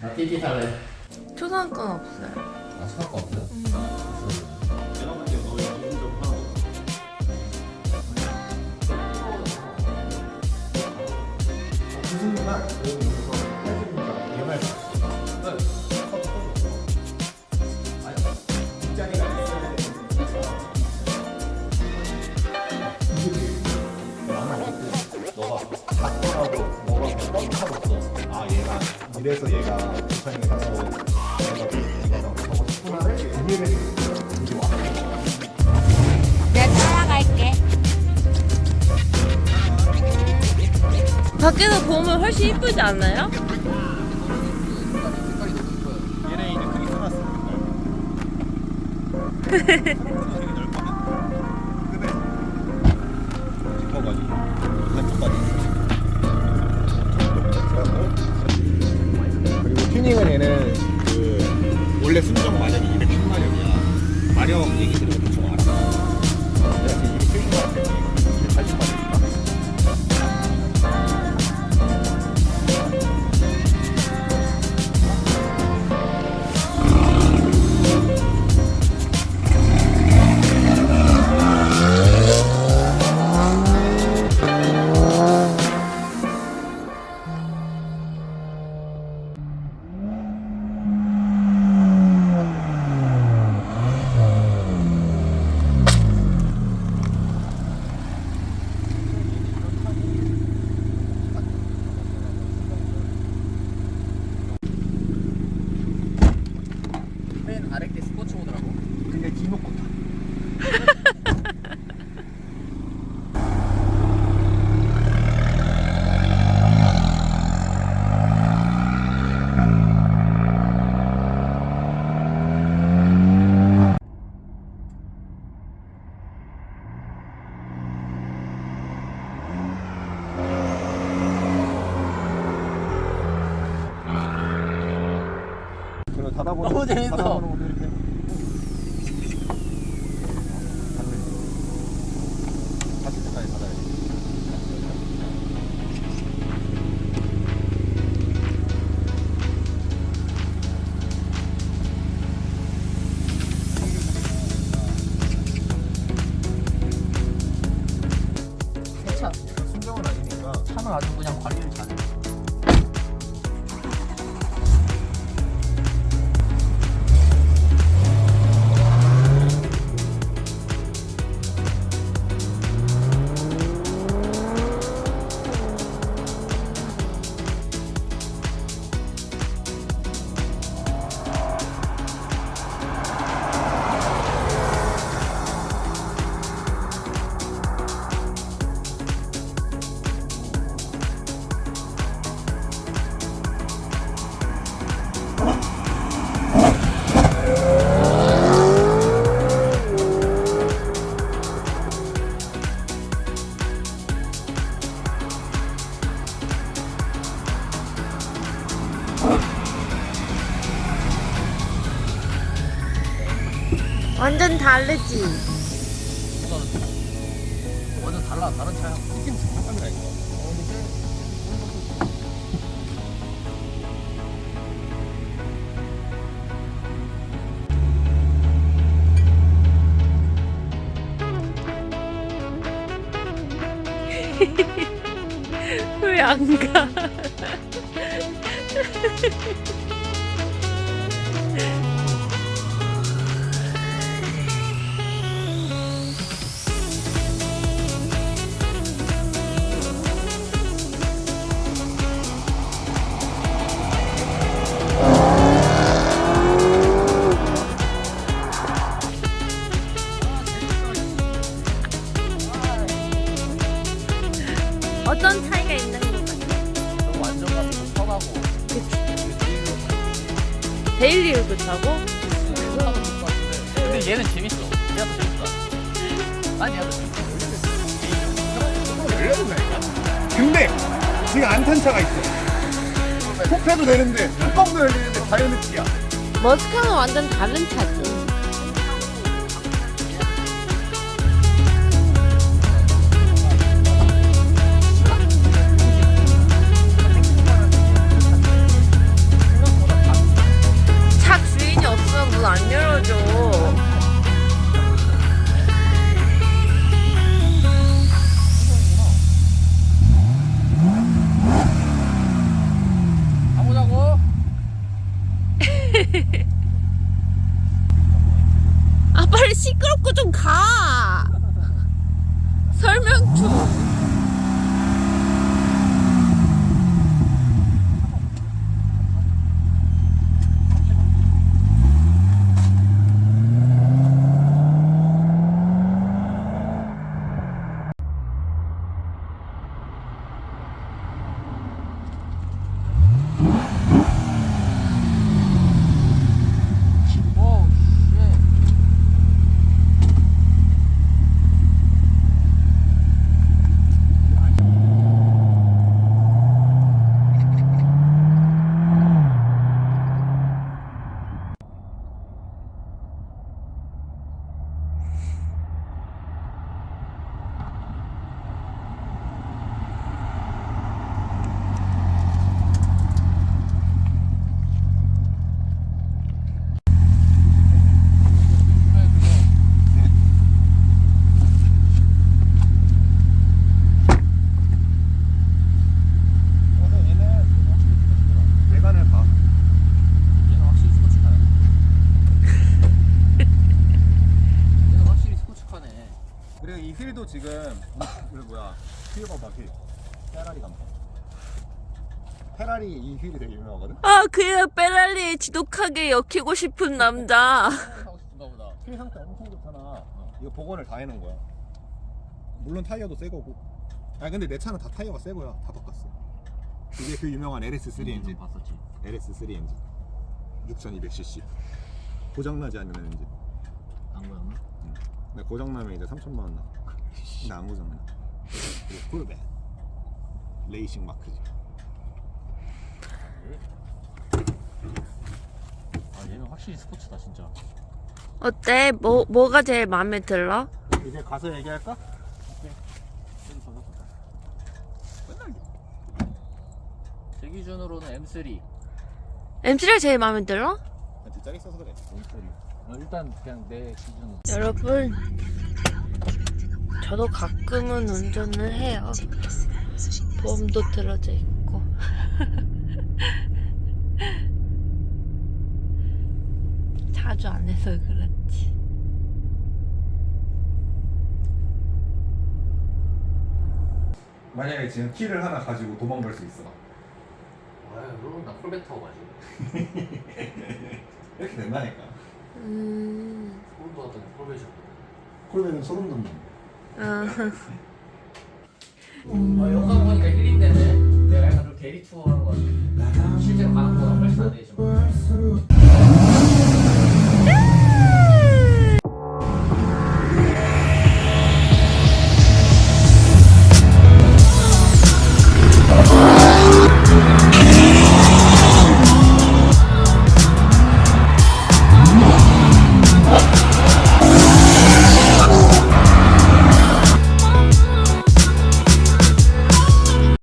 나 TT 탈래. 초상권 없어요. 아, 수학과 없어요? 뒷자리가 있어야 되는데 이게 나는 어때? 너가 작더라도 뭐가 없어 아 얘가 이래서 얘가 부산에 가서 내가 저거 스푼을 이해를 이게 와 내가 따라갈게. 밖에서 보면 훨씬 이쁘지 않나요? 얘네 이제 크게. 되게 넓거든. 반쪽까지. 아래 게 스포츠 모드라고? 근데 뒤놓고 타. 닫아보는 너무 재밌어. 닫아보는 아주 그냥 완전 다르지? 완전 달라, 다른 차야. 치킨 정확한다니까. 왜안 가? 같은데. 근데 얘는 재밌어. 더 재밌다. 난 얘가 더 재밌어. 근데 지금 안탄 차가 있어. 폭해도 되는데 뚜껑도 열리는데 자연흡기야. 머스카는 완전 다른 차지. 지금 그 뭐야? 휠 봐봐 휠 페라리 간판 페라리 이 휠이 되게 유명하거든? 아, 그야 페랄리에 지독하게 엮이고 싶은 남자. 하고 싶은가 보다. 휠 상태 엄청 좋잖아. 이거 복원을 다 해놓은 거야. 물론 타이어도 새 거고. 아 근데 내 차는 다 타이어가 새 거야. 다 바꿨어. 이게 그 유명한 LS3 엔진. 봤었지. LS3 엔진. 6200cc 고장나지 않는 엔진. 안 보였나? 근데 고장나면 이제 3천만 원 나와 근데 안 고장나 그리고 콜벳 레이싱 마크지 아 얘는 확실히 스포츠다 진짜. 어때? 뭐, 뭐가 제일 마음에 들어? 이제 가서 얘기할까? 제 기준으로는 M3. M3가 제일 마음에 들어? 뒷자리 있어서 그래 어, 일단 그냥 내 기준. 여러분, 저도 가끔은 운전을 해요. 보험도 들어져 있고. 자주 안 해서 그렇지. 만약에 지금 키를 하나 가지고 도망갈 수 있어 아 그러면 나 콜베 타고 가지. 이렇게 된다니까 음, 소름 돋았더니 콜베이셨거든. 콜벳은 소름 돋는 아, 아 영상 보니까 힐링되네. 내가 약간 좀 대리 투어 하는 거 같아. 실제로 가는 거보다 훨씬 안 되지만.